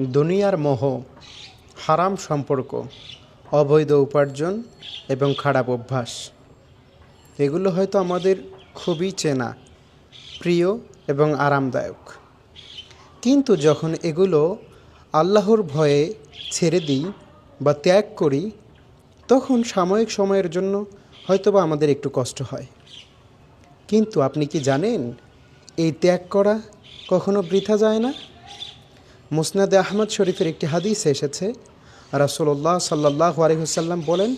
দুনিয়ার মোহ, হারাম সম্পর্ক, অবৈধ উপার্জন এবং খারাপ অভ্যাস। এগুলো হয়তো আমাদের খুবই চেনা, প্রিয় এবং আরামদায়ক। কিন্তু যখন এগুলো আল্লাহর ভয়ে ছেড়ে দিই বা ত্যাগ করি, তখন সাময়িক সময়ের জন্য হয়তোবা আমাদের একটু কষ্ট হয়। কিন্তু আপনি কি জানেন, এই ত্যাগ করা কখনো বৃথা যায় না? মুসনাদে আহমদ শরীফের একটি হাদিস এসেছে। রাসুল্লাহ সাল্লাহ আলহিহাল্লাম বলেন,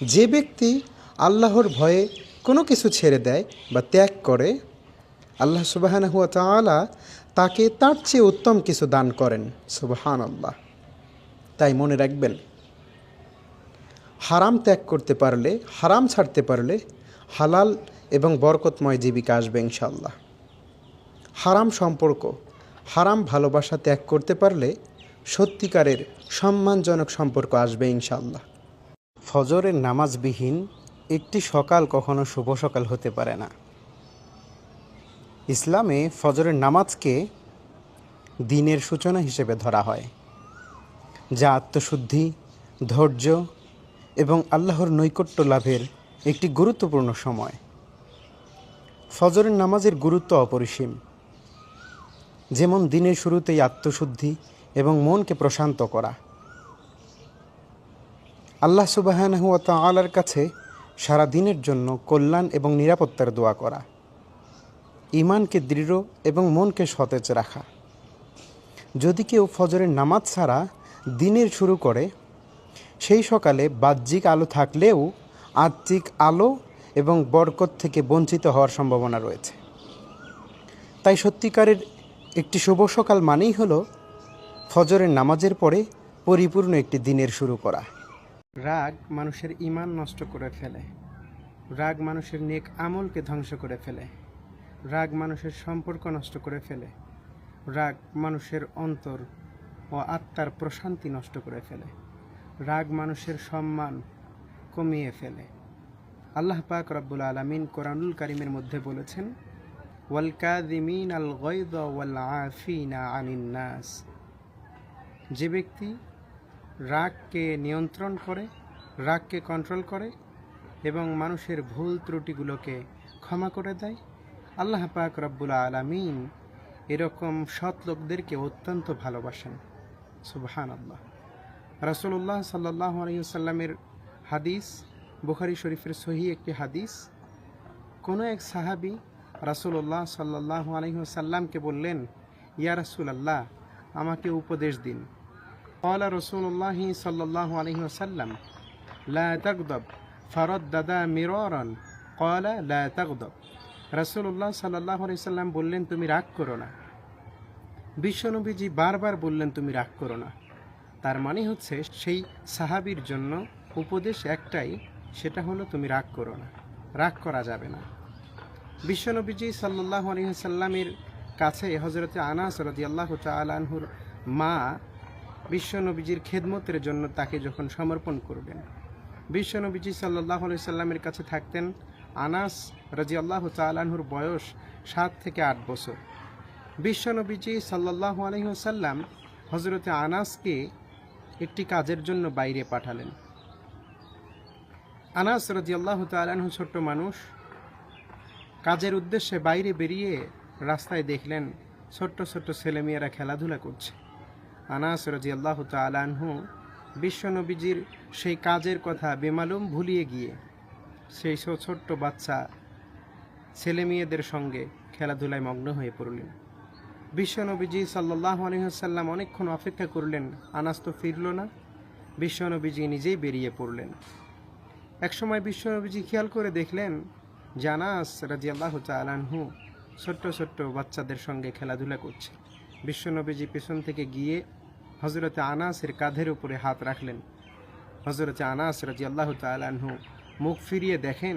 যে ব্যক্তি আল্লাহর ভয়ে কোনো কিছু ছেড়ে দেয় বা ত্যাগ করে, আল্লাহ সুবাহান হুয়া তালা তাকে তার চেয়ে উত্তম কিছু দান করেন। সুবাহান আল্লাহ তাই মনে রাখবেন, হারাম ত্যাগ করতে পারলে, হারাম ছাড়তে পারলে হালাল এবং বরকতময় জীবিকা আসবে ইনশাল্লাহ হারাম সম্পর্ক হারাম ভালোবাসা ত্যাগ করতে পারলে সত্যিকারের সম্মানজনক সম্পর্ক আসবে ইনশাল্লাহ ফজরের নামাজবিহীন একটি সকাল কখনো শুভ সকাল হতে পারে না। ইসলামে ফজরের নামাজকে দিনের সূচনা হিসেবে ধরা হয়। যা আত্মশুদ্ধি, ধৈর্য এবং আল্লাহর নৈকট্য লাভের একটি গুরুত্বপূর্ণ সময়। ফজরের নামাজের গুরুত্ব অপরিসীম। যেমন দিনের শুরুতেই আত্মশুদ্ধি এবং মনকে প্রশান্ত করা। আল্লাহ সুবাহানহুয়া কাছে সারা দিনের জন্য কল্যাণ এবং নিরাপত্তার দোয়া করা। ইমানকে দৃঢ় এবং মনকে সতেজ রাখা। যদি কেউ ফজরের নামাজ ছাড়া দিনের শুরু করে, সেই সকালে বাহ্যিক আলো থাকলেও আত্মিক আলো এবং বরকত থেকে বঞ্চিত হওয়ার সম্ভাবনা রয়েছে। তাই সত্যিকারের একটি শুভ সকাল মানেই হলো ফজরের নামাজের পরে পরিপূর্ণ একটি দিনের শুরু করা। রাগ মানুষের ইমান নষ্ট করে ফেলে। রাগ মানুষের নেক আমলকে ধ্বংস করে ফেলে। রাগ মানুষের সম্পর্ক নষ্ট করে ফেলে। রাগ মানুষের অন্তর ও আত্মার প্রশান্তি নষ্ট করে ফেলে। রাগ মানুষের সম্মান কমিয়ে ফেলে। আল্লাহ পাক রব্বুল আলমিন কোরআনুল কারিমের মধ্যে বলেছেন ওয়ালকাদিমিন আল গৈদ ওয়াল আফিনা আনিন নাস। যে ব্যক্তি রাগকে নিয়ন্ত্রণ করে, রাগকে কন্ট্রোল করে এবং মানুষের ভুল ত্রুটিগুলোকে ক্ষমা করে দেয়, আল্লাহ পাক রব্বুল আলমিন এরকম সৎ লোকদেরকে অত্যন্ত ভালোবাসেন। সুবহান আল্লাহ রাসুল্লাহ সাল্লাহ আলিয়াল্লামের হাদিস, বুখারি শরীফের সহি একটি হাদিস। কোনো এক সাহাবি রাসুল্লাহ সাল্লাহ আলহিহাসাল্লামকে বললেন, ইয়া রাসুল আল্লাহ আমাকে উপদেশ দিন। কলা রসুল্লাহ সাল্লাহ আলহিহাসাল্লাম লা তকদব ফরদ দাদা মিরন কলা লা রাসুল্লাহ সাল্লাহ আলাইসাল্লাম বললেন, তুমি রাগ করো না। বিশ্বনবীজি বারবার বললেন, তুমি রাগ করো না। তার মানে হচ্ছে, সেই সাহাবির জন্য উপদেশ একটাই, সেটা হলো, তুমি রাগ করো না। রাগ করা যাবে না। বিশ্বনবীজি সাল্লাহ আলহিহাসাল্লামের কাছে হজরতে আনাস রদি আল্লাহ মা বিশ্বনবীজির খেদমতের জন্য তাকে যখন সমর্পণ করবেন। বিশ্বনবীজি সাল্লাহ সাল্লামের কাছে থাকতেন। আনাস রাজি আল্লাহ বয়স সাত থেকে আট বছর। বিশ্বনবীজি সাল্লাহ আলহিহাসাল্লাম হজরতে আনাসকে একটি কাজের জন্য বাইরে পাঠালেন। আনাস রাজি আল্লাহ ছোট্ট মানুষ। কাজের উদ্দেশ্যে বাইরে বেরিয়ে রাস্তায় দেখলেন ছোট্ট ছোট্ট ছেলেমেয়েরা খেলাধুলা করছে। আনাস রাজি আল্লাহ তালাহু বিশ্বনবীজির সেই কাজের কথা বেমালুম ভুলিয়ে গিয়ে সেই সব ছোট্ট বাচ্চা ছেলে মেয়েদের সঙ্গে খেলাধুলায় মগ্ন হয়ে পড়লেন। বিশ্বনবীজি সাল্লাহ আলহিহাসাল্লাম অনেকক্ষণ অপেক্ষা করলেন, আনাস তো ফিরল না। বিশ্বনবীজি নিজেই বেরিয়ে পড়লেন। একসময় বিশ্বনবীজি খেয়াল করে দেখলেন জানাস রাজি আল্লাহ তালানহু ছোট্ট ছোট্ট বাচ্চাদের সঙ্গে খেলাধুলা করছে। বিশ্বনবীজি পেছন থেকে গিয়ে হজরতে আনাসের কাঁধের উপরে হাত রাখলেন। হজরতে আনাস রাজি আল্লাহ তালানহু মুখ ফিরিয়ে দেখেন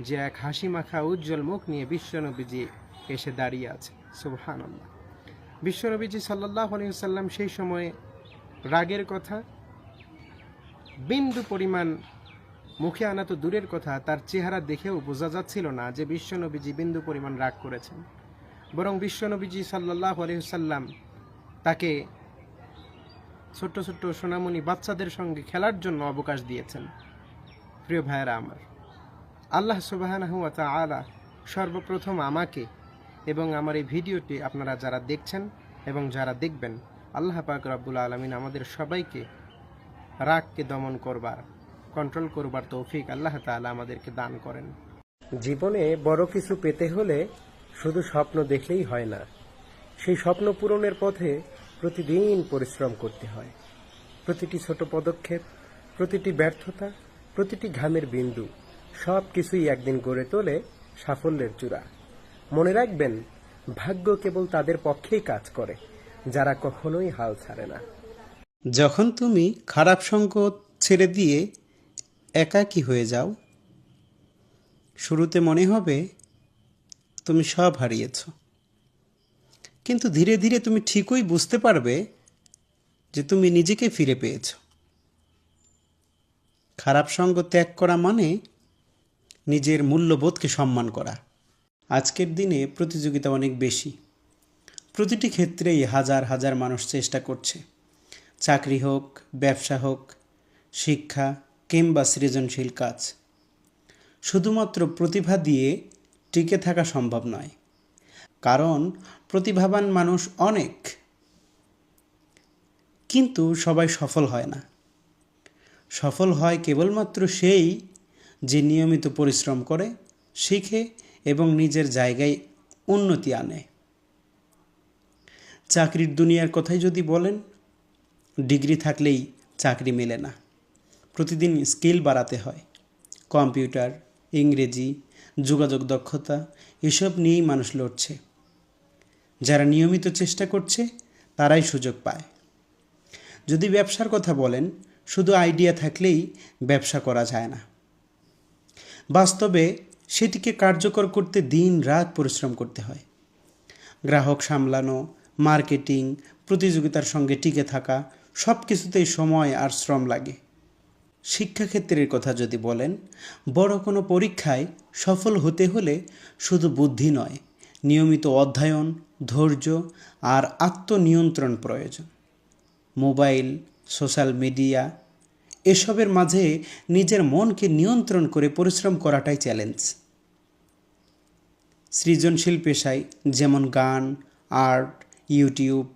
যে এক হাসি মাখা উজ্জ্বল মুখ নিয়ে বিশ্বনবীজি এসে দাঁড়িয়ে আছে। সুবহান আল্লাহ বিশ্বনবীজি সাল্লাহ আলিয়াল্লাম সেই সময়ে রাগের কথা, বিন্দু পরিমাণ মুখে আনা তো দূরের কথা, তার চেহারা দেখেও বোঝা যাচ্ছিল না যে বিশ্বনবীজি বিন্দু পরিমাণ রাগ করেছেন। বরং বিশ্বনবীজি সাল্লাহ আলহিসাল্লাম তাকে ছোট্ট ছোট্ট সোনামণি বাচ্চাদের সঙ্গে খেলার জন্য অবকাশ দিয়েছেন। প্রিয় ভাইয়েরা আমার, আল্লাহ সুবাহানাহু ওয়া তাআলা সর্বপ্রথম আমাকে এবং আমার এই ভিডিওটি আপনারা যারা দেখছেন এবং যারা দেখবেন, আল্লাহ পাক রব্বুল আলমিন আমাদের সবাইকে রাগকে দমন করবার কন্ট্রোল করবার তৌফিক আল্লাহ তাআলা আমাদেরকে দান করেন। জীবনে বড় কিছু পেতে হলে শুধু স্বপ্ন দেখলেই হয় না সেই স্বপ্ন পূরণের পথে প্রতিদিন পরিশ্রম করতে হয়। প্রতিটি ছোট পদক্ষেপ প্রতিটি ব্যর্থতা প্রতিটি ঘামের বিন্দু সব কিছুই একদিন গড়ে তোলে সাফল্যের চূড়া। মনে রাখবেন ভাগ্য কেবল তাদের পক্ষেই কাজ করে যারা কখনোই হাল ছাড়ে না। যখন তুমি খারাপ সঙ্গ ছেড়ে দিয়ে একাকী হয়ে যাও? শুরুতে মনে হবে তুমি সব হারিয়েছ। কিন্তু ধীরে ধীরে তুমি ঠিকই বুঝতে পারবে যে তুমি নিজেকে ফিরে পেয়েছ। খারাপ সঙ্গ ত্যাগ করা মানে নিজের মূল্যবোধকে সম্মান করা। আজকের দিনে প্রতিযোগিতা অনেক বেশি। প্রতিটি ক্ষেত্রেই হাজার হাজার মানুষ চেষ্টা করছে। চাকরি হোক, ব্যবসা হোক, শিক্ষা কিংবা সৃজনশীল কাজ। শুধুমাত্র প্রতিভা দিয়ে টিকে থাকা সম্ভব নয়, কারণ প্রতিভাবান মানুষ অনেক। কিন্তু সবাই সফল হয় না। সফল হয় কেবলমাত্র সেই যে নিয়মিত পরিশ্রম করে, শিখে এবং নিজের জায়গায় উন্নতি আনে। চাকরির দুনিয়ার কথাই যদি বলেন, ডিগ্রি থাকলেই চাকরি মেলে না। প্রতিদিন স্কিল বাড়াতে হয়। কম্পিউটার, ইংরেজি, যোগাযোগ দক্ষতা, এসব নিয়েই মানুষ লড়ছে। যারা নিয়মিত চেষ্টা করছে, তারাই সুযোগ পায়। যদি ব্যবসার কথা বলেন, শুধু আইডিয়া থাকলেই ব্যবসা করা যায় না। বাস্তবে সেটিকে কার্যকর করতে দিন রাত পরিশ্রম করতে হয়। গ্রাহক সামলানো, মার্কেটিং, প্রতিযোগিতার সঙ্গে টিকে থাকা সব কিছুতেই সময় আর শ্রম লাগে। শিক্ষাক্ষেত্রের কথা যদি বলেন, বড় কোনো পরীক্ষায় সফল হতে হলে শুধু বুদ্ধি নয়, নিয়মিত অধ্যয়ন, ধৈর্য আর আত্মনিয়ন্ত্রণ প্রয়োজন। মোবাইল, সোশ্যাল মিডিয়া, এসবের মাঝে নিজের মনকে নিয়ন্ত্রণ করে পরিশ্রম করাটাই চ্যালেঞ্জ। সৃজনশীল পেশায় যেমন গান, আর্ট, ইউটিউব,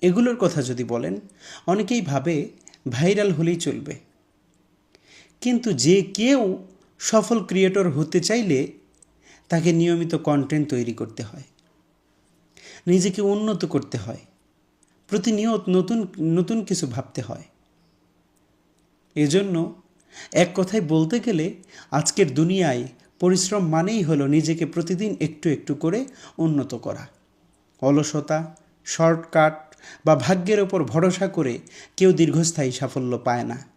এগুলোর কথা যদি বলেন, অনেকেই ভাবে ভাইরাল হলেই চলবে। কিন্তু যে কেউ সফল ক্রিয়েটর হতে চাইলে তাকে নিয়মিত কন্টেন্ট তৈরি করতে হয়। নিজেকে উন্নত করতে হয়। প্রতিনিয়ত নতুন নতুন কিছু ভাবতে হয়। এজন্য এক কথায় বলতে গেলে আজকের দুনিয়ায় পরিশ্রম মানেই হলো নিজেকে প্রতিদিন একটু একটু করে উন্নত করা। অলসতা শর্টকাট বা ভাগ্যের ওপর ভরসা করে কেউ দীর্ঘস্থায়ী সাফল্য পায় না।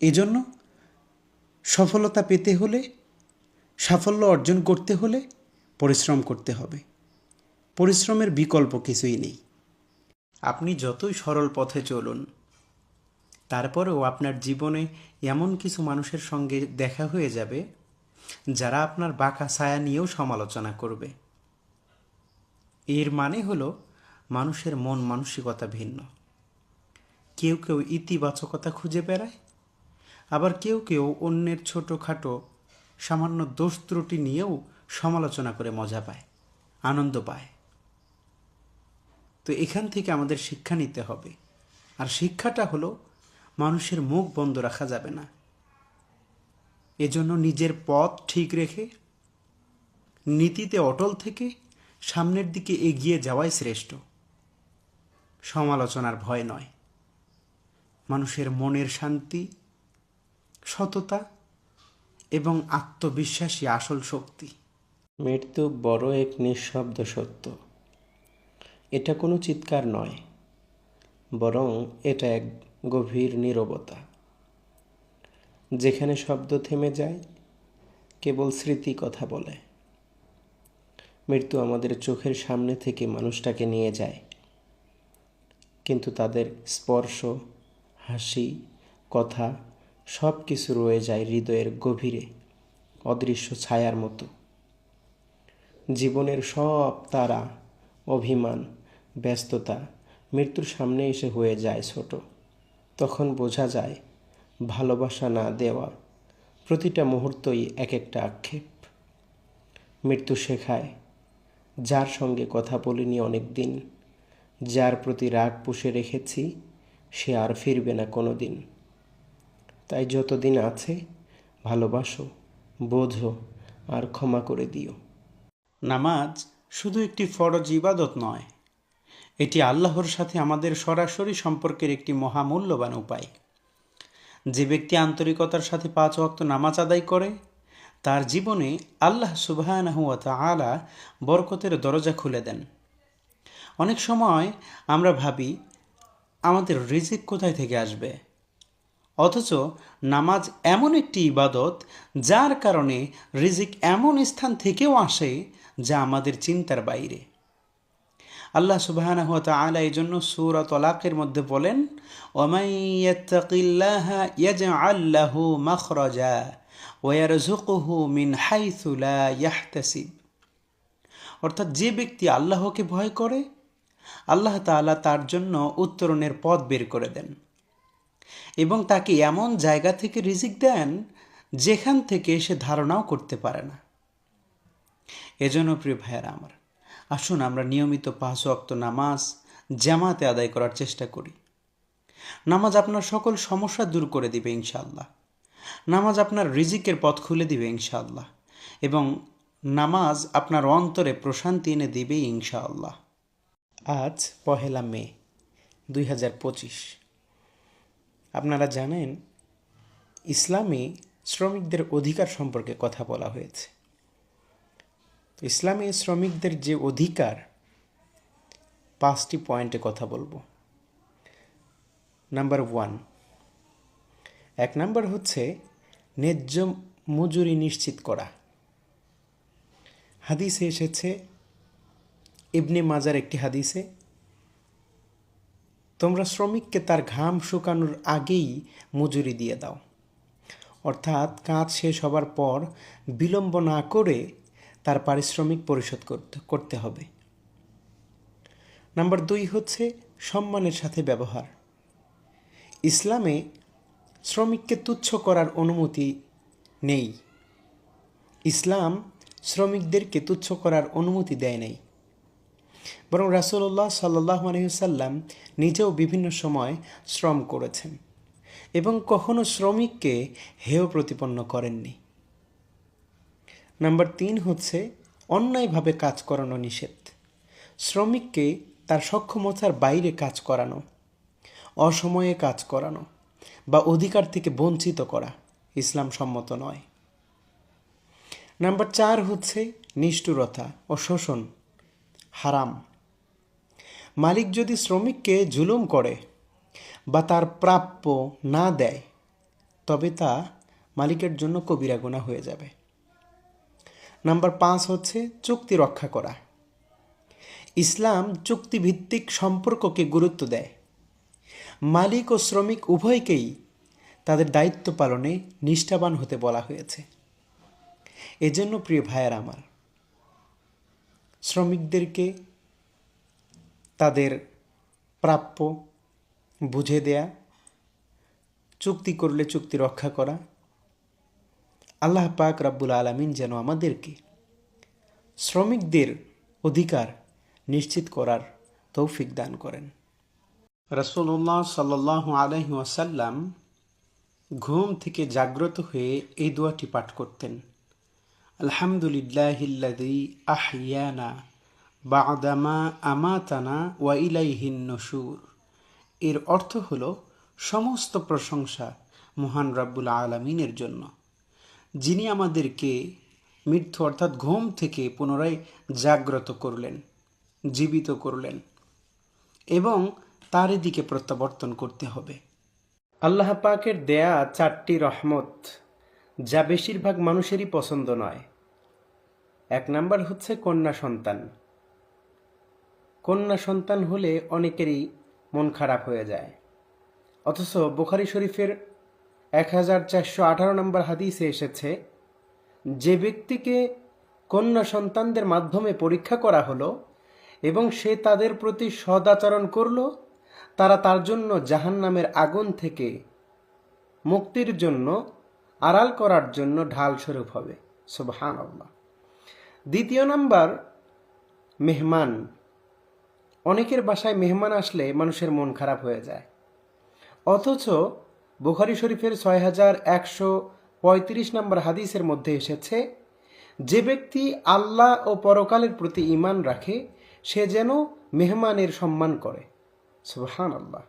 এজন্য সফলতা পেতে হলে, সাফল্য অর্জন করতে হলে পরিশ্রম করতে হবে। পরিশ্রমের বিকল্প কিছুই নেই। আপনি যতই সরল পথে চলুন, তারপরেও আপনার জীবনে এমন কিছু মানুষের সঙ্গে দেখা হয়ে যাবে, যারা আপনার বাঁকা ছায়া নিয়েও সমালোচনা করবে। এর মানে হলো মানুষের মন মানসিকতা ভিন্ন। কেউ কেউ ইতিবাচকতা খুঁজে বেড়ায় আবার কেউ কেউ অন্যের ছোটোখাটো সামান্য দোষ ত্রুটি নিয়েও সমালোচনা করে মজা পায়, আনন্দ পায়। তো এখান থেকে আমাদের শিক্ষা নিতে হবে। আর শিক্ষাটা হলো মানুষের মুখ বন্ধ রাখা যাবে না। এজন্য নিজের পথ ঠিক রেখে, নীতিতে অটল থেকে সামনের দিকে এগিয়ে যাওয়াই শ্রেষ্ঠ। সমালোচনার ভয় নয়। মানুষের মনের শান্তি সততা এবং আত্মবিশ্বাসী আসল শক্তি। মৃত্যু বড় এক নিঃশব্দ সত্য। এটা কোনো চিৎকার নয়, বরং এটা এক গভীর নীরবতা। যেখানে শব্দ থেমে যায়, কেবল স্মৃতি কথা বলে। মৃত্যু আমাদের চোখের সামনে থেকে মানুষটাকে নিয়ে যায়, কিন্তু তাদের স্পর্শ, হাসি, কথা সব কিছু রয়ে যায় হৃদয়ের গভীরে, অদৃশ্য ছায়ার মতো। জীবনের সব তারা, অভিমান, ব্যস্ততা মৃত্যুর সামনে এসে হয়ে যায় ছোট। তখন বোঝা যায়, ভালোবাসা না দেওয়া প্রতিটা মুহূর্তই এক একটা আক্ষেপ। মৃত্যু শেখায়, যার সঙ্গে কথা বলিনি অনেক দিন যার প্রতি রাগ পুষে রেখেছি সে আর ফিরবে না কোনো দিন তাই যতদিন আছে, ভালোবাসো, বোঝো আর ক্ষমা করে দিও। নামাজ শুধু একটি ফরজ ইবাদত নয়, এটি আল্লাহর সাথে আমাদের সরাসরি সম্পর্কের একটি মহামূল্যবান উপায়। যে ব্যক্তি আন্তরিকতার সাথে পাঁচ ওয়াক্ত নামাজ আদায় করে, তার জীবনে আল্লাহ সুবাহানাহু আলা বরকতের দরজা খুলে দেন। অনেক সময় আমরা ভাবি, আমাদের রিজিক কোথায় থেকে আসবে? অথচ নামাজ এমন একটি ইবাদত যার কারণে রিজিক এমন স্থান থেকেও আসে যা আমাদের চিন্তার বাইরে। আল্লাহ সুবাহানাহু তাআলা এই জন্য সূরা তলাকের মধ্যে বলেন ওমাই ইয়াত্তাকিল্লাহা ইয়াজআল লাহু মাখরাজা অর্থাৎ যে ব্যক্তি আল্লাহকে ভয় করে, আল্লাহ তাআলা তার জন্য উত্তরণের পথ বের করে দেন। এবং তাকে এমন জায়গা থেকে রিজিক দেন যেখান থেকে সে ধারণাও করতে পারে না। এজন্য প্রিয় ভাইয়েরা আমার, আসুন আমরা নিয়মিত পাঁচ ওয়াক্ত নামাজ জামাতে আদায় করার চেষ্টা করি। নামাজ আপনার সকল সমস্যা দূর করে দিবে ইনশাআল্লাহ। নামাজ আপনার রিজিকের পথ খুলে দিবে ইনশাআল্লাহ এবং নামাজ আপনার অন্তরে প্রশান্তি এনে দিবে ইনশাআল্লাহ। আজ পহেলা মে দুই হাজার পঁচিশ। আপনারা জানেন, ইসলামে শ্রমিকদের অধিকার সম্পর্কে কথা বলা হয়েছে। তো ইসলামে শ্রমিকদের যে অধিকার, পাঁচটি পয়েন্টে কথা বলব। নাম্বার ওয়ান, এক নাম্বার হচ্ছে ন্যায্য মজুরি নিশ্চিত করা। হাদিসে এসেছে, ইবনে মাজার একটি হাদিসে তোমরা শ্রমিককে তার ঘাম শুকানোর আগেই মজুরি দিয়ে দাও। অর্থাৎ কাজ শেষ হবার পর বিলম্ব না করে তার পারিশ্রমিক পরিশোধ করতে করতে হবে। নাম্বার দুই হচ্ছে সম্মানের সাথে ব্যবহার। ইসলামে শ্রমিককে তুচ্ছ করার অনুমতি নেই। ইসলাম শ্রমিকদেরকে তুচ্ছ করার অনুমতি দেয় নাই। বরং রাসুল্লাহ সাল্লাহ আলহিসাল্লাম নিজেও বিভিন্ন সময় শ্রম করেছেন এবং কখনো শ্রমিককে হেয় প্রতিপন্ন করেননি। নাম্বার তিন হচ্ছে অন্যায়ভাবে কাজ করানো নিষেধ। শ্রমিককে তার সক্ষমতার বাইরে কাজ করানো, অসময়ে কাজ করানো বা অধিকার থেকে বঞ্চিত করা ইসলাম সম্মত নয়। নাম্বার চার হচ্ছে নিষ্ঠুরতা ও শোষণ। হারাম। মালিক যদি শ্রমিককে জুলুম করে বা তার প্রাপ্য না দেয়, তবে তা মালিকের জন্য কবিরা গুণা হয়ে যাবে। নাম্বার পাঁচ হচ্ছে চুক্তি রক্ষা করা। ইসলাম চুক্তিভিত্তিক সম্পর্ককে গুরুত্ব দেয়। মালিক ও শ্রমিক উভয়কেই তাদের দায়িত্ব পালনে নিষ্ঠাবান হতে বলা হয়েছে। এজন্য প্রিয় ভাইয়ের আমার শ্রমিকদেরকে তাদের প্রাপ্য বুঝে দেয়া, চুক্তি করলে চুক্তি রক্ষা করা। আল্লাহ পাক রাব্বুল আলমিন যেন আমাদেরকে শ্রমিকদের অধিকার নিশ্চিত করার তৌফিক দান করেন। রসুল্লাহ সাল্লাহ আলহি ওয়াসাল্লাম ঘুম থেকে জাগ্রত হয়ে এই দোয়াটি পাঠ করতেন। আলহামদুলিল্লাহিল্লাদি আহিয়ানা বাদামা আমাতানা ওয়া ইলাইহিন নসুর এর অর্থ হল সমস্ত প্রশংসা মহান রাব্বুল আলমিনের জন্য। যিনি আমাদেরকে মৃত্যু অর্থাৎ ঘুম থেকে পুনরায় জাগ্রত করলেন, জীবিত করলেন এবং তার দিকে প্রত্যাবর্তন করতে হবে। আল্লাহ পাকের দেয়া চারটি রহমত যা বেশিরভাগ মানুষেরই পছন্দ নয়। এক নাম্বার হচ্ছে কন্যা সন্তান। কন্যা সন্তান হলে অনেকেরই মন খারাপ হয়ে যায়। অথচ বুখারি শরীফের এক হাজার চারশো আঠারো নম্বর হাদিসে এসেছে, যে ব্যক্তিকে কন্যা সন্তানদের মাধ্যমে পরীক্ষা করা হলো এবং সে তাদের প্রতি সদাচরণ করল, তারা তার জন্য জাহান্নামের আগুন থেকে মুক্তির জন্য আড়াল করার জন্য ঢাল স্বরূপ হবে। সুবহান আল্লাহ দ্বিতীয় নাম্বার, মেহমান। অনেকের বাসায় মেহমান আসলে মানুষের মন খারাপ হয়ে যায়। অথচ বুখারি শরীফের ছয় হাজার একশো পঁয়ত্রিশ নম্বর হাদিসের মধ্যে এসেছে, যে ব্যক্তি আল্লাহ ও পরকালের প্রতি ঈমান রাখে, সে যেন মেহমানের সম্মান করে। সুবহান আল্লাহ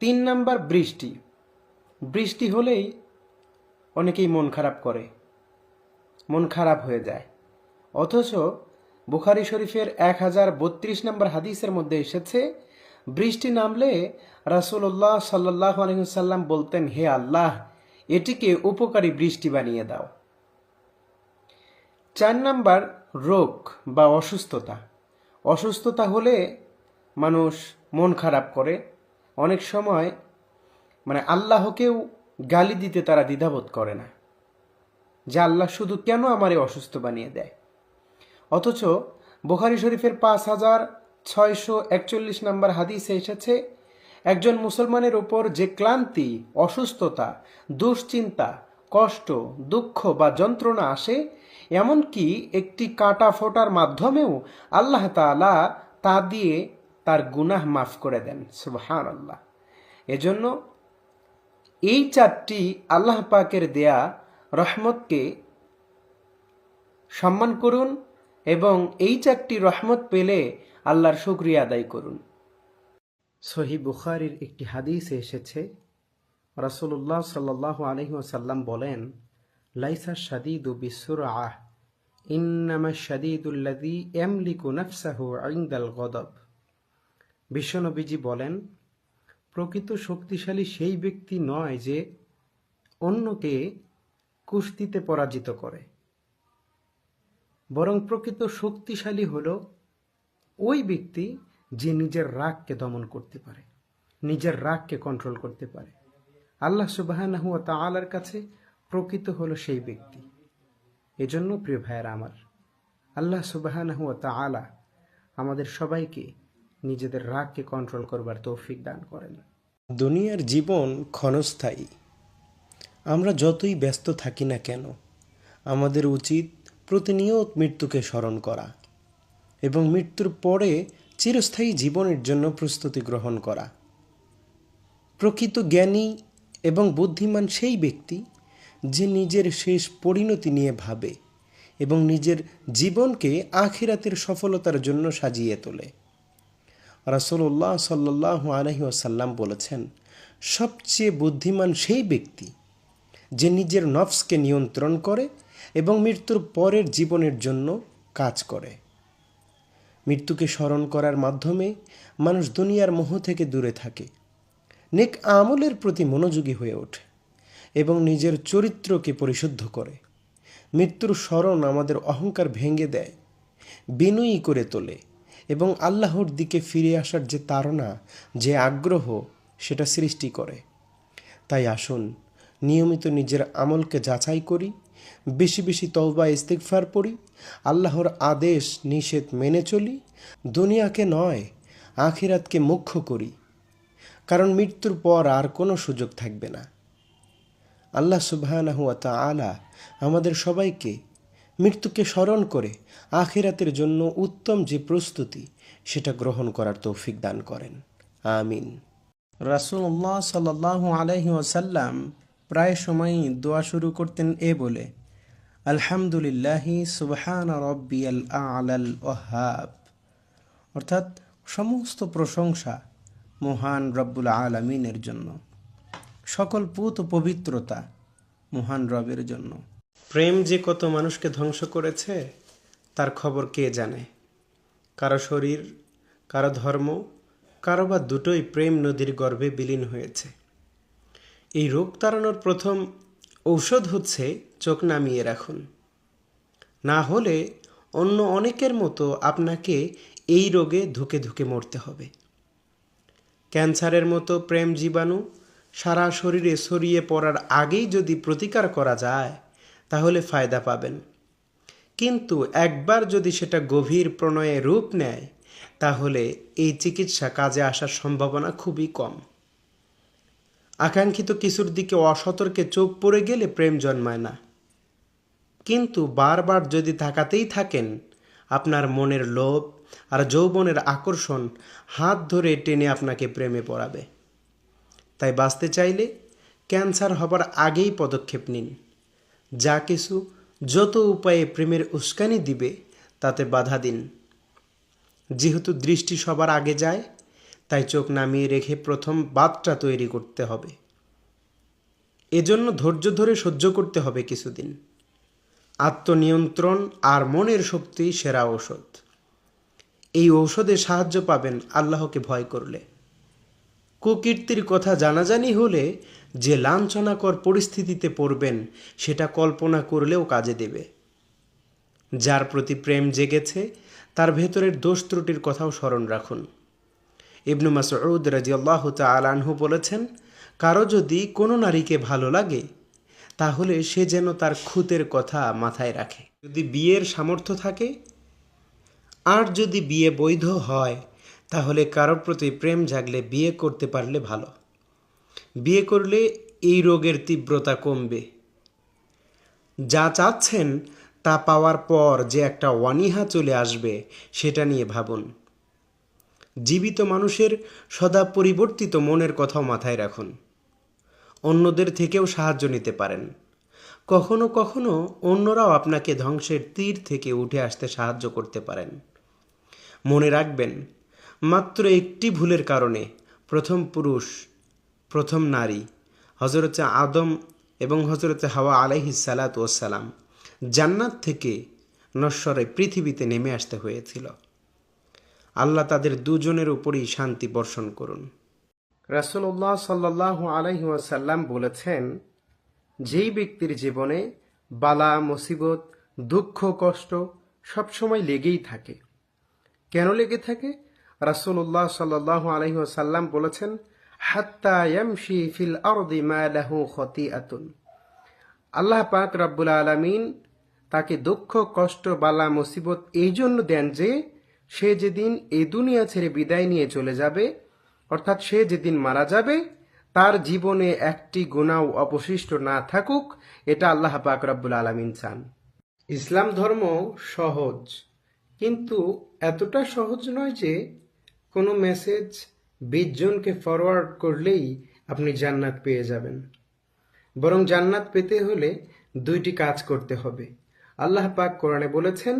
তিন নাম্বার, বৃষ্টি। বৃষ্টি হলেই অনেকেই মন খারাপ করে। মন খারাপ হয়ে যায়। অথচ বুখারি শরীফের এক হাজার বত্রিশ নম্বর হাদিসের মধ্যে এসেছে, বৃষ্টি নামলে রাসূলুল্লাহ সাল্লাহ আলহিসাল্লাম বলতেন, হে আল্লাহ, এটিকে উপকারী বৃষ্টি বানিয়ে দাও। চার নাম্বার, রোগ বা অসুস্থতা। অসুস্থতা হলে মানুষ মন খারাপ করে। অনেক সময় মানে আল্লাহকেও গালি দিতে তারা দ্বিধাবোধ করে না। যে আল্লাহ শুধু কেন আমারে অসুস্থ বানিয়ে দেয়? অথচ বোখারি শরীফের পাঁচ হাজার ছয়শো একচল্লিশ নম্বর হাদিসে এসেছে, একজন মুসলমানের ওপর যে ক্লান্তি, অসুস্থতা, দুশ্চিন্তা, কষ্ট, দুঃখ বা যন্ত্রণা আসে, এমনকি একটি কাটা ফোটার মাধ্যমেও আল্লাহ তাআলা তা দিয়ে তার গুনাহ মাফ করে দেন। সুবহান আল্লাহ এজন্য এই চারটি আল্লাহ পাকের দেয়া রহমতকে সম্মান করুন এবং এই চারটি রহমত পেলে আল্লাহর শুক্রিয়া আদায় করুন। সহি বুখারির একটি হাদিসে এসেছে। রাসূলুল্লাহ সাল্লাহ আলহিহাসাল্লাম বলেন, লাইসা শাদিদু বিসুর আহ ইন্নামা শাদিদুল্লাদি এমলিকু নফসাহু আইন্দাল গদব। বিশ্বনবীজি বলেন প্রকৃত শক্তিশালী সেই ব্যক্তি নয় যে অন্যকে কুস্তিতে পরাজিত করে। বরং প্রকৃত শক্তিশালী হল ওই ব্যক্তি যে নিজের রাগকে দমন করতে পারে, নিজের রাগকে কন্ট্রোল করতে পারে। আল্লাহ সুবাহানাহু তাআলার কাছে প্রকৃত হলো সেই ব্যক্তি। এজন্য প্রিয় ভাইয়েরা আমার, আল্লাহ সুবাহানাহু তাআলা আমাদের সবাইকে নিজেদের রাগকে কন্ট্রোল করবার তৌফিক দান করেন। দুনিয়ার জীবন ক্ষণস্থায়ী। আমরা যতই ব্যস্ত থাকি না কেন, আমাদের উচিত প্রতিনিয়ত মৃত্যুকে স্মরণ করা এবং মৃত্যুর পরে চিরস্থায়ী জীবনের জন্য প্রস্তুতি গ্রহণ করা। প্রকৃত জ্ঞানী এবং বুদ্ধিমান সেই ব্যক্তি যে নিজের শেষ পরিণতি নিয়ে ভাবে এবং নিজের জীবনকে আখিরাতের সফলতার জন্য সাজিয়ে তোলে। রাসূলুল্লাহ সাল্লাহ আলহি আসাল্লাম বলেছেন, সবচেয়ে বুদ্ধিমান সেই ব্যক্তি যে নিজের নফসকে নিয়ন্ত্রণ করে এবং মৃত্যুর পরের জীবনের জন্য কাজ করে। মৃত্যুকে স্মরণ করার মাধ্যমে মানুষ দুনিয়ার মোহ থেকে দূরে থাকে, নেক আমলের প্রতি মনোযোগী হয়ে ওঠে এবং নিজের চরিত্রকে পরিশুদ্ধ করে। মৃত্যুর স্মরণ আমাদের অহংকার ভেঙে দেয়, বিনয়ী করে তোলে। এবং আল্লাহর দিকে ফিরে আসার যে তাড়না, যে আগ্রহ, সেটা সৃষ্টি করে। তাই আসুন, নিয়মিত নিজের আমলকে যাচাই করি, বেশি বেশি তওবা ইস্তিগফার পড়ি, আল্লাহর আদেশ নিষেধ মেনে চলি, দুনিয়াকে নয়, আখিরাতকে মুখ্য করি। কারণ মৃত্যুর পর আর কোনো সুযোগ থাকবে না। আল্লাহ তাআলা আমাদের সবাইকে মৃত্যুকে স্মরণ করে আখিরাতের জন্য উত্তম যে প্রস্তুতি, সেটা গ্রহণ করার তৌফিক দান করেন। আমিন। রাসূলুল্লাহ সাল্লাল্লাহু আলাইহি ওয়াসাল্লাম প্রায় সময়ই দোয়া শুরু করতেন এ বলে, আলহামদুলিল্লাহি সুবহান রব্বিয়াল আলাল ওহাব অর্থাৎ সমস্ত প্রশংসা মহান রব্বুল আলমিনের জন্য, সকল পুত পবিত্রতা মহান রবের জন্য। প্রেম যে কত মানুষকে ধ্বংস করেছে, তার খবর কে জানে? কারও শরীর, কারও ধর্ম, কারও বা দুটোই প্রেম নদীর গর্ভে বিলীন হয়েছে। এই রোগ তাড়ানোর প্রথম ঔষধ হচ্ছে চোখ নামিয়ে রাখুন। না হলে অন্য অনেকের মতো আপনাকে এই রোগে ধুকে ধুকে মরতে হবে। ক্যান্সারের মতো প্রেম জীবাণু সারা শরীরে ছড়িয়ে পড়ার আগেই যদি প্রতিকার করা যায় তাহলে ফায়দা পাবেন। কিন্তু একবার যদি সেটা গভীর প্রণয়ে রূপ নেয়, তাহলে এই চিকিৎসা কাজে আসার সম্ভাবনা খুবই কম। আকাঙ্ক্ষিত কিছুর দিকে অসতর্কে চোখ পড়ে গেলে প্রেম জন্মায় না। কিন্তু বারবার যদি তাকাতেই থাকেন, আপনার মনের লোভ আর যৌবনের আকর্ষণ হাত ধরে টেনে আপনাকে প্রেমে পড়াবে। তাই বাঁচতে চাইলে ক্যান্সার হবার আগেই পদক্ষেপ নিন। যা কিছু যত উপায়ে প্রেমের উস্কানি দিবে, তাতে বাধা দিন। যেহেতু দৃষ্টি সবার আগে যায়, তাই চোখ নামিয়ে রেখে প্রথম বাদটা তৈরি করতে হবে। এজন্য ধৈর্য ধরে সহ্য করতে হবে কিছুদিন। আত্মনিয়ন্ত্রণ আর মনের শক্তি সেরা ঔষধ। এই ঔষধে সাহায্য পাবেন আল্লাহকে ভয় করলে। কুকীর্তির কথা জানাজানি হলে যে লাঞ্ছনাকর পরিস্থিতিতে পড়বেন, সেটা কল্পনা করলেও কাজে দেবে। যার প্রতি প্রেম জেগেছে, তার ভেতরের দোষ ত্রুটির কথাও স্মরণ রাখুন। ইবনু মাসউদ রাজিয়াল্লাহ তালানহু বলেছেন, কারও যদি কোনো নারীকে ভালো লাগে, তাহলে সে যেন তার খুতের কথা মাথায় রাখে। যদি বিয়ের সামর্থ্য থাকে, আর যদি বিয়ে বৈধ হয়, তাহলে কারোর প্রতি প্রেম জাগলে বিয়ে করতে পারলে ভালো। বিয়ে করলে এই রোগের তীব্রতা কমবে। যা চাচ্ছেন তা পাওয়ার পর যে একটা অনীহা চলে আসবে, সেটা নিয়ে ভাবুন। জীবিত মানুষের সদা পরিবর্তিত মনের কথাও মাথায় রাখুন। অন্যদের থেকেও সাহায্য নিতে পারেন। কখনো কখনো অন্যরাও আপনাকে ধ্বংসের তীর থেকে উঠে আসতে সাহায্য করতে পারেন। মনে রাখবেন, মাত্র একটি ভুলের কারণে প্রথম পুরুষ প্রথম নারী হজরতে আদম এবং হজরতে হাওয়া আলাইহি সালাত ওসালাম জান্নাত থেকে নশ্বরে পৃথিবীতে নেমে আসতে হয়েছিল। আল্লাহ তাদের দুজনের উপরই শান্তি বর্ষণ করুন। রাসুল্লাহ সাল্লাহ আলাইহি ওয়াসাল্লাম বলেছেন, যেই ব্যক্তির জীবনে বালা, মুসিবত, দুঃখ, কষ্ট সবসময় লেগেই থাকে। কেন লেগে থাকে? রাসুল্লাহ সাল্লাহ আলহি সাল্লাম বলেছেন হাত্তা ইয়ামশি লাহু আল্লাহ পাক রব্বুল আলামিন তাকে দুঃখ, কষ্ট, বালা, মুসিবত এই জন্য দেন যে সে যেদিন এই দুনিয়া ছেড়ে বিদায় নিয়ে চলে যাবে, অর্থাৎ সে যেদিন মারা যাবে, তার জীবনে একটি গুণাও অবশিষ্ট না থাকুক, এটা আল্লাহ পাক রব্বুল আলামিন চান। ইসলাম ধর্ম সহজ, কিন্তু এতটা সহজ নয় যে কোনো মেসেজ বিশ জনকে ফরওয়ার্ড করলেই আপনি জান্নাত পেয়ে যাবেন। বরং জান্নাত পেতে হলে দুইটি কাজ করতে হবে। আল্লাহ পাক কোরআনে বলেছেন,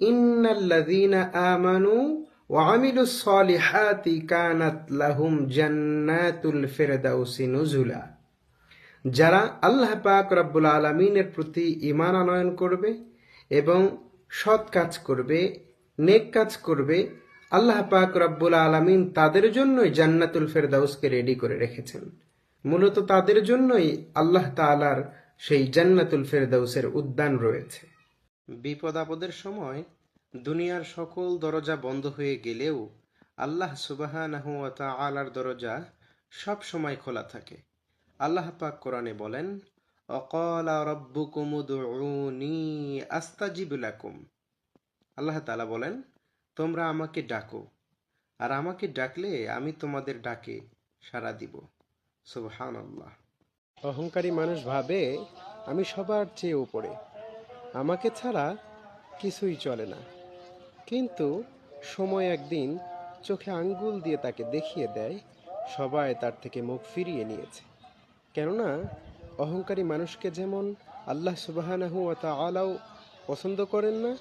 ইন্নাল্লাযীনা আমানু ওয়া আমিলুস সলিহাতি কানাত লাহুম জান্নাতুল ফিরদাউসি নুজুলা। যারা আল্লাহ পাক রব্বুল আলমিনের প্রতি ইমান আনয়ন করবে এবং সৎ কাজ করবে, নেক কাজ করবে আল্লাহ পাক রব্বুল আলমিন তাদের জন্যই জান্নাতুল ফেরদাউসকে রেডি করে রেখেছেন। মূলত তাদের জন্যই আল্লাহ তালার সেই জান্নাতুল ফেরদাউসের উদ্যান রয়েছে। বিপদ আপদের সময় দুনিয়ার সকল দরজা বন্ধ হয়ে গেলেও আল্লাহ সুবাহানাহু ওয়া তাআলার দরজা সব সময় খোলা থাকে। আল্লাহ পাক কোরআনে বলেন, অকলা রব্বুকুম উদউনি আস্তাজিব লাকুম। আল্লাহ তাআলা বলেন তোমরা আমাকে ডাকো, আর আমাকে ডাকলে আমি তোমাদের ডাকে সাড়া দিব। সুবহান আল্লাহ অহংকারী মানুষ ভাবে, আমি সবার চেয়ে উপরে। আমাকে ছাড়া কিছুই চলে না। কিন্তু সময় একদিন চোখে আঙ্গুল দিয়ে তাকে দেখিয়ে দেয়, সবাই তার থেকে মুখ ফিরিয়ে নিয়েছে। কেননা, অহংকারী মানুষকে যেমন আল্লাহ সুবাহানাহু ওয়া তাআলাও পছন্দ করেন না,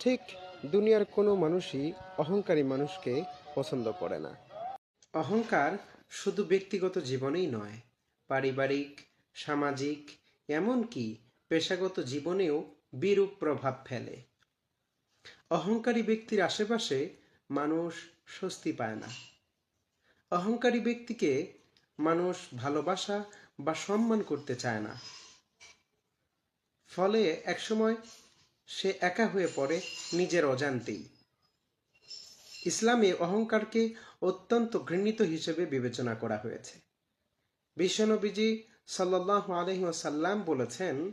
ঠিক দুনিয়ার কোনো মানুষই অহংকারী মানুষকে পছন্দ করে না। অহংকার শুধু ব্যক্তিগত জীবনেই নয়, পারিবারিক, সামাজিক, এমনকি পেশাগত জীবনেও বিরূপ প্রভাব ফেলে। অহংকারী ব্যক্তির আশেপাশে মানুষ স্বস্তি পায় না। অহংকারী ব্যক্তিকে মানুষ ভালোবাসা বা সম্মান করতে চায় না। ফলে একসময় সে একা হয়ে পড়ে নিজের অজান্তেই। ইসলামে অহংকারকে অত্যন্ত ঘৃণিত হিসেবে বিবেচনা করা হয়েছে। বিশ্বনবীজি সাল্লাহ আলহিহাসাল্লাম বলেছেন,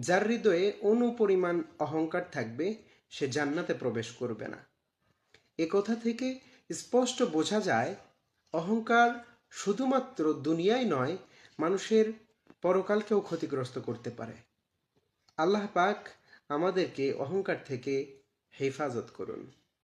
যার হৃদয়ে অনুপরিমাণ অহংকার থাকবে, সে জান্নাতে প্রবেশ করবে না। এ কথা থেকে স্পষ্ট বোঝা যায়, অহংকার শুধুমাত্র দুনিয়ায় নয়, মানুষের পরকালকেও ক্ষতিগ্রস্ত করতে পারে। আল্লাহ পাক আমাদেরকে অহংকার থেকে হেফাজত করুন।